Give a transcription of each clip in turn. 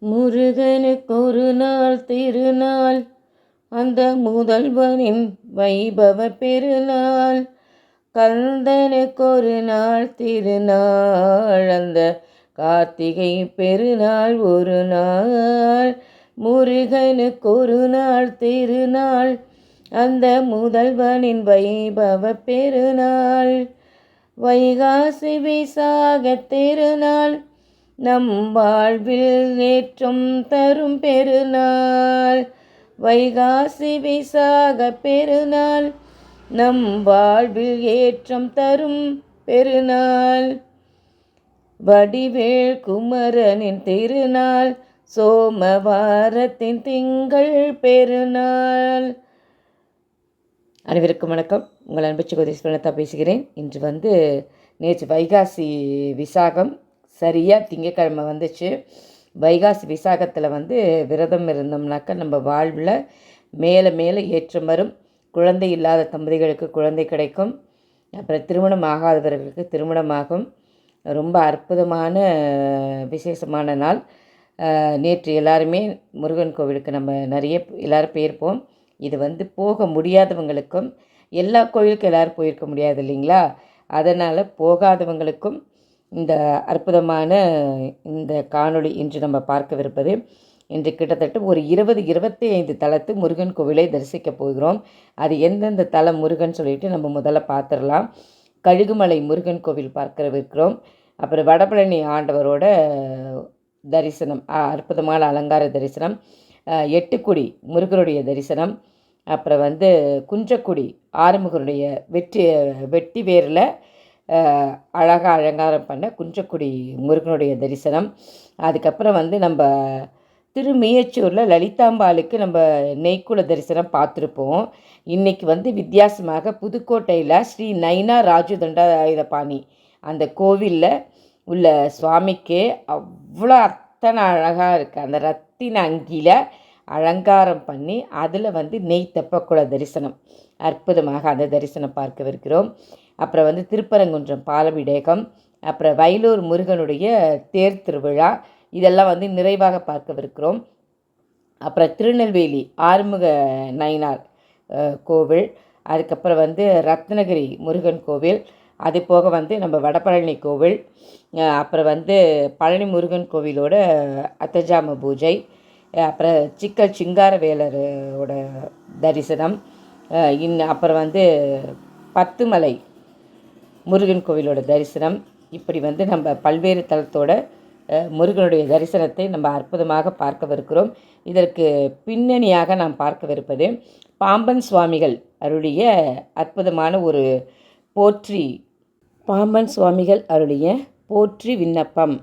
முருகனுக்கு ஒரு நாள் திருநாள். அந்த முதல்வனின் வைபவ பெருநாள். கந்தனுக்கு ஒரு நாள் திருநாள். அந்த கார்த்திகை பெருநாள் ஒரு நாள். முருகனுக்கு ஒரு நாள் திருநாள். அந்த முதல்வனின் வைபவ பெருநாள். வைகாசி விசாக திருநாள். நம் வாழ்வில் ஏற்றம் தரும் பெருநாள். வைகாசி விசாக பெருநாள். நம் வாழ்வில் ஏற்றம் தரும் பெருநாள். வடிவேல் குமரனின் திருநாள். சோமவாரத்தின் திங்கள் பெருநாள். அனைவருக்கும் வணக்கம். உங்கள் அன்பு சகோதரி பேசுகிறேன். இன்று வந்து நேற்று வைகாசி விசாகம் சரியாக திங்கக்கிழமை வந்துச்சு. வைகாசி விசாகத்தில் வந்து விரதம் இருந்தோம்னாக்கா நம்ம வாழ்வில் மேலே மேலே ஏற்றம் வரும். குழந்தை இல்லாத தம்பதிகளுக்கு குழந்தை கிடைக்கும். அப்புறம் திருமணம் ஆகாதவர்களுக்கு திருமணமாகும். ரொம்ப அற்புதமான விசேஷமான நாள். நேற்று எல்லாருமே முருகன் கோவிலுக்கு நம்ம நிறைய எல்லோரும் போயிருப்போம். இது வந்து போக முடியாதவங்களுக்கும் எல்லா கோயிலுக்கும் எல்லோரும் போயிருக்க முடியாது இல்லைங்களா? அதனால் போகாதவங்களுக்கும் இந்த அற்புதமான இந்த காணொளி இன்று நம்ம பார்க்கவிருப்பது. இன்று கிட்டத்தட்ட ஒரு இருபது இருபத்தி ஐந்து தலத்து முருகன் கோவிலை தரிசிக்க போகிறோம். அது எந்தெந்த தலம் முருகன் சொல்லிட்டு நம்ம முதல்ல பார்த்துடலாம். கழுகுமலை முருகன் கோவில் பார்க்கவிருக்கிறோம். அப்புறம் வடபழனி ஆண்டவரோட தரிசனம் அற்புதமான அலங்கார தரிசனம் எட்டுக்குடி முருகருடைய தரிசனம் அப்புறம் வந்து குன்றக்குடி ஆறுமுகருடைய வெற்றி வெட்டி வேரில் அழகாக அலங்காரம் பண்ண குன்றக்குடி முருகனுடைய தரிசனம். அதுக்கப்புறம் வந்து நம்ம திருமியச்சூரில் லலிதாம்பாளுக்கு நம்ம நெய்க்குல தரிசனம் பார்த்துருப்போம். இன்றைக்கி வந்து வித்தியாசமாக புதுக்கோட்டையில் ஸ்ரீ நைனா ராஜு பாணி அந்த கோவிலில் உள்ள சுவாமிக்கு அவ்வளோ அத்தனை அழகாக இருக்குது அந்த ரத்தின அங்கியில் அலங்காரம் பண்ணி அதில் வந்து நெய் தெப்பக்குள தரிசனம் அற்புதமாக அந்த தரிசனம் பார்க்கவிருக்கிறோம். அப்புறம் வந்து திருப்பரங்குன்றம் பாலவிடேகம் அப்புறம் வயலூர் முருகனுடைய தேர் திருவிழா இதெல்லாம் வந்து நிறைவாக பார்க்கவிருக்கிறோம். அப்புறம் திருநெல்வேலி ஆறுமுக நயினார் கோவில் அதுக்கப்புறம் வந்து ரத்னகிரி முருகன் கோவில் அது போக வந்து நம்ம வடபழனி கோவில் அப்புறம் வந்து பழனி முருகன் கோவிலோட அத்தஜாம பூஜை அப்புறம் சிக்கல் சிங்கார வேலரோட தரிசனம் இன் அப்புறம் வந்து பத்துமலை முருகன் கோவிலோட தரிசனம். இப்படி வந்து நம்ம பல்வேறு தளத்தோட முருகனுடைய தரிசனத்தை நம்ம அற்புதமாக பார்க்கவிருக்கிறோம். இதற்கு பின்னணியாக நாம் பார்க்கவிருப்பது பாம்பன் சுவாமிகள் அருளிய அற்புதமான ஒரு போற்றி. பாம்பன் சுவாமிகள் அருளிய போற்றி விண்ணப்பம்.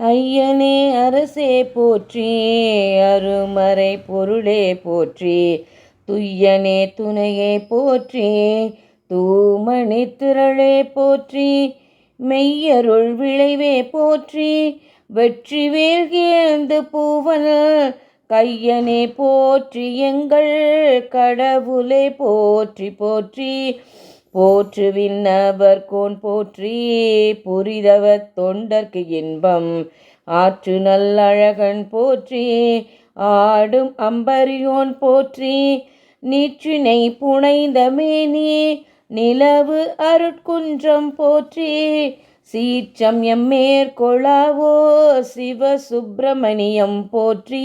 ஐயனே அரசே போற்றி அருமறை பொருளே போற்றி துய்யனே துணையே போற்றி தூமணி திரளே போற்றி மெய்யருள் விளைவே போற்றி வெற்றி வேல்கேந்து பூவல் கையனே போற்றி எங்கள் கடவுளே போற்றி போற்றி. போற்றுவிண்ணவர் கோன் போற்றி புரிதவர் தொண்டர்க்கு இன்பம் ஆற்று நல்லழகன் போற்றி ஆடும் அம்பரியோன் போற்றி நீற்றினை புனைந்த மேனி நிலவு அருட்குன்றம் போற்றி சீற்றம் எம்மேற்கொளாவோ சிவ சுப்பிரமணியம் போற்றி.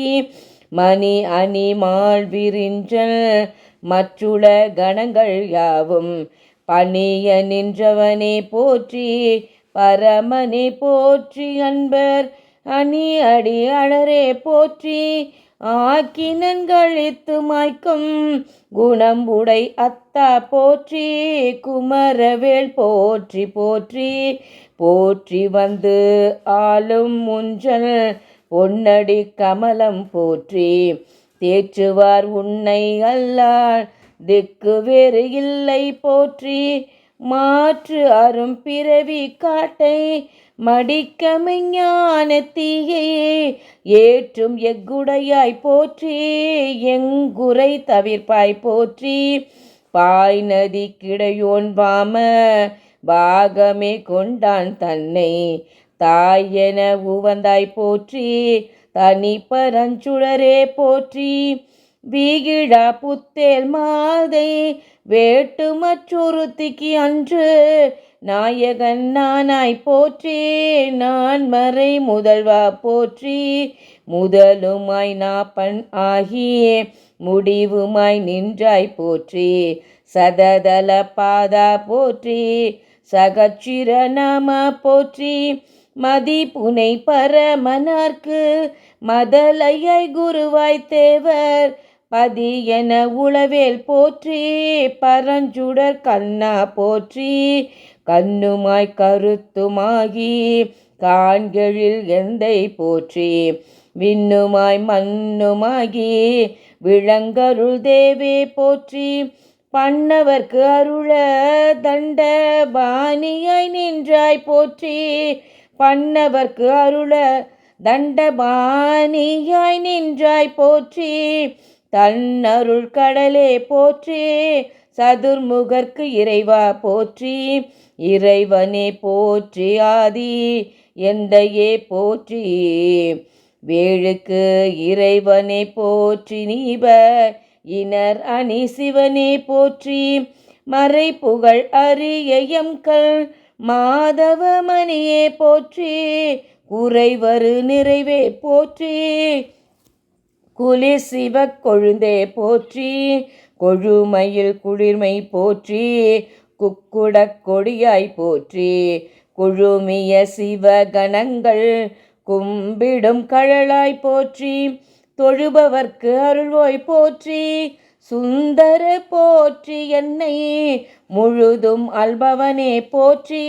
மணி அணி மாழ்விரிஞ்சல் மற்றுள கணங்கள் யாவும் பணிய நின்றவனே போற்றி. பரமனே போற்றி அன்பர் அணி அடி அழரே போற்றி. ஆக்கினன்களித்து மாய்க்கும் குணம் உடை அத்தா போற்றி குமரவேல் போற்றி போற்றி போற்றி வந்து ஆளும் முஞ்சல் பொன்னடி கமலம் போற்றி. தேற்றுவார் உன்னை அல்லாள் திக்கு வேறு இல்லை போற்றி. மாற்று அரும் பிறவி காட்டை மடிக்க ஏற்றும் எக்குடையாய் போற்றி எங்குரை தவிர்ப்பாய் போற்றி. பாய் நதி கிடையோன் பாம பாகமே கொண்டான் தன்னை. தாய் என உவந்தாய் போற்றி தனி பரஞ்சுழரே போற்றி. வீகிழா புத்தேல் மாதை வேட்டு மற்றொருத்திக்கு அன்று நாயகன் நானாய் போற்றி நான் மறை முதல்வா போற்றி. முதலுமாய் நாப்பன் ஆகியே முடிவுமாய் நின்றாய் போற்றி. சததல பாதா போற்றி சகச்சிரநாம போற்றி. மதிப்புனை பரமனார்க்கு மதலையை குருவாய் தேவர். பதி என உளவேல் போற்றி பரஞ்சுடர் கண்ணா போற்றி. கண்ணுமாய் கருத்துமாகி காண்களில் எந்தை போற்றி விண்ணுமாய் மண்ணுமாகி விளங்கருள் தேவே போற்றி பண்ணவர்க்கு அருள தண்ட பாணியாய் நின்றாய் போற்றி பண்ணவர்க்கு அருள தண்டபாணியாய் நின்றாய் போற்றி தன்னருள் கடலே போற்றி சதுர்முகர்க்கு இறைவா போற்றி இறைவனே போற்றி ஆதி எந்தையே போற்றி. வேழுக்கு இறைவனை போற்றி நீப இனர் அணி சிவனே போற்றி. மறை புகழ் அரியம்கள் மாதவமணியே போற்றி. குறைவரு நிறைவே போற்றி. குளிர் சிவ கொழுந்தே போற்றி. கொழுமையில் குளிர்மை போற்றி குக்குடக் கொடியாய் போற்றி. குழுமிய சிவகணங்கள் கும்பிடும் கழலாய் போற்றி. தொழுபவர்க்கு அருள்வோய் போற்றி. சுந்தர போற்றி என்னை முழுதும் அல்பவனே போற்றி.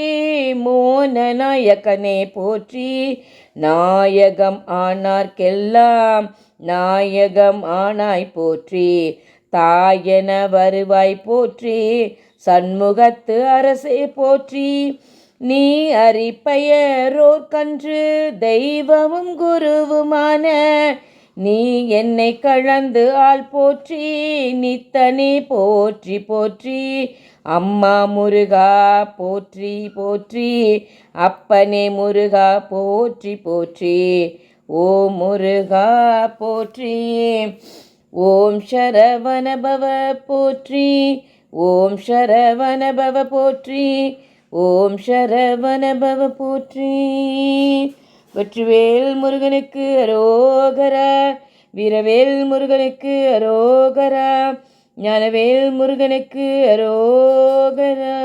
மோன நாயகனே போற்றி. நாயகம் ஆனார்க்கெல்லாம் நாயகம் ஆனாய் போற்றி. தாயென வருவாய் போற்றி சண்முகத்து அரசே போற்றி. நீ அறிப்பெயரோர் கன்று தெய்வமும் குருவுமான. நீ என்னை கலந்து ஆள் போற்றி நித்தனே போற்றி போற்றி. அம்மா முருகா போற்றி போற்றி. அப்பனே முருகா போற்றி போற்றி. ஓ முருகா போற்றி. ஓம் சரவணபவ போற்றி ஓம் சரவணபவ போற்றி ஓம் சரவணபவ போற்றி. வெற்றிவேல் முருகனுக்கு அரோகரா வீரவேல் முருகனுக்கு அரோகரா ஞானவேல் முருகனுக்கு அரோகரா.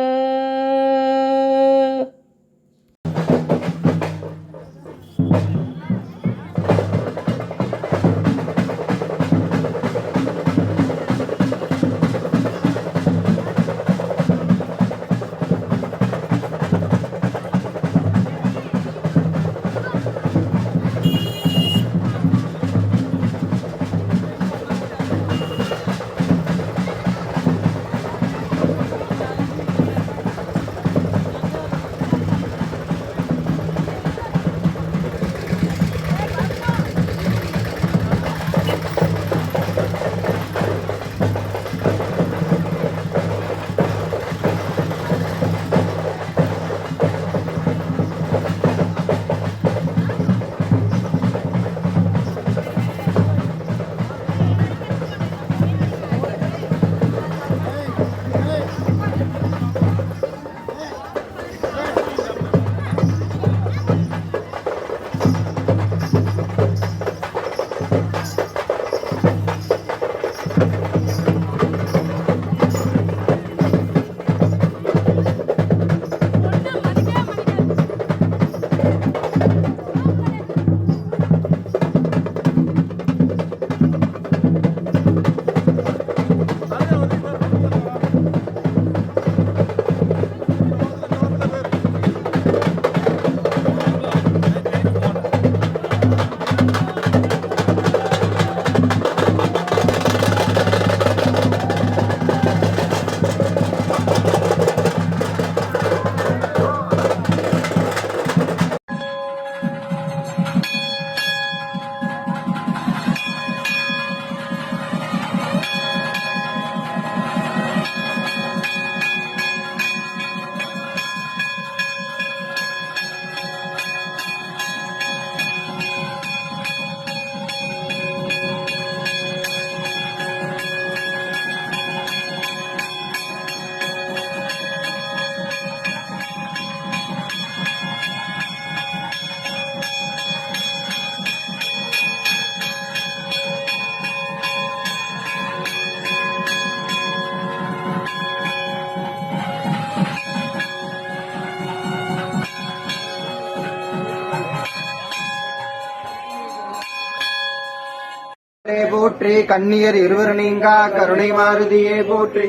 போற்றி கன்னியர் இருவர் நீங்கா கருணை மாருதியே போற்றி.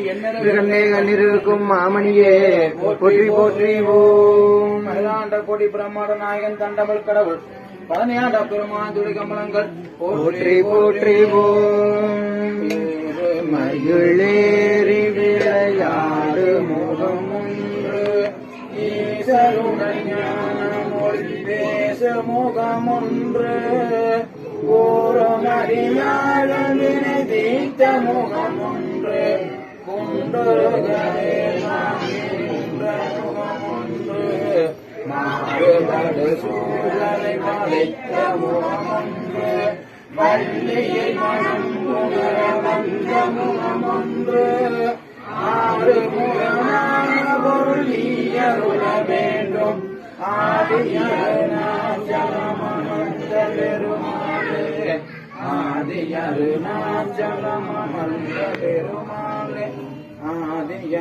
கண்ணே கண்ணீர் இருக்கும் மாமணியே போற்றி போற்றி ஓம். மயிலாண்ட கோடி பிரம்மாண்ட நாயகன் தண்டமல் கடவுள். பழனியாண்ட பெருமான் துளி கமலங்கள் போற்றி போற்றி ஓம். மயிலேறி விளையாடு முகம் ஒன்று. ஈசருடன் ஞான மொழி பேச முகமொன்று ஓரமறியாளவினை தீர்த்த முகமொன்று குண்டருகவே முகமொன்று மாறுபடு சூழலை மலைத்த முகமொன்று வள்ளியை மனம் உணர வந்த முகமொன்று ஆறு முகமான பொருள் ஈயருள வேண்டும் ஆதியருணாச்சலமந்த ஆதியருணாச்சலமந்த பெருமாளே. ஆதியருணாச்சலமர்ந்த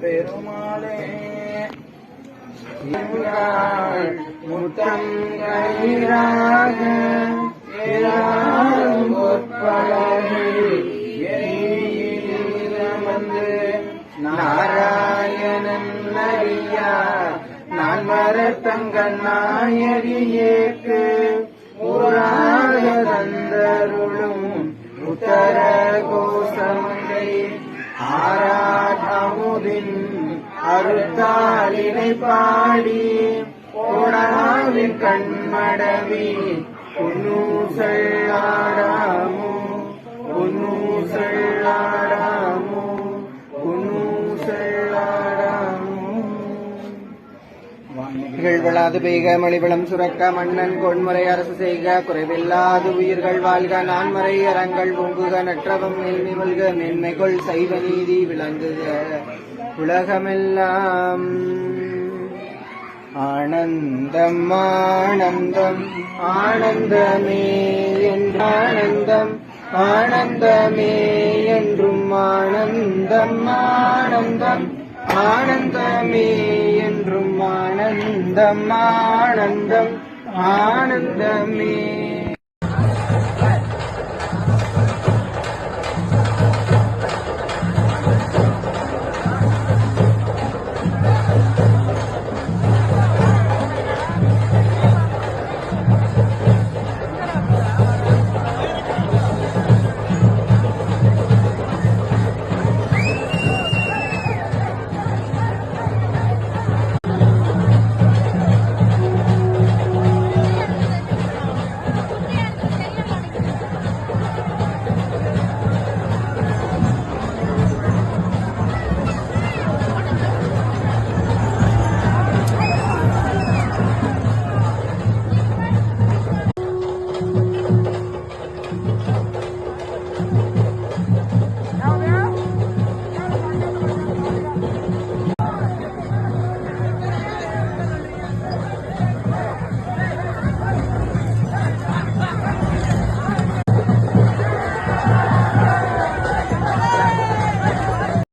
பெருமாளே முத்தம் கயிறாக ஏறாரும் நாராயணன் அறியா நான் வரத்தங்கள் நாயடியேக்கு புராக ஆராதமுதின் அருத்தாளினை பாடி கோடாவின் கண்மடவி உன்னூசல்லாடாமோ உன்னூசல்லாடாமோ நிகழ்வளாது பெய்க மணிவளம் சுரக்க மன்னன் கொன்முறை அரசு செய்க குறைவில்லாது உயிர்கள் வாழ்க நான்மறை அறங்கள் பொங்குக நற்றவம் மேல்மை வல்க சைவ நீதி விளங்குக. உலகமெல்லாம். ஆனந்தம் ஆனந்தம் ஆனந்தமே என்றானந்தம் ஆனந்தமே என்றும் ஆனந்தம் ஆனந்தம் ஆனந்தமே என்றும் ஆனந்தம் ஆனந்தம் ஆனந்தமே.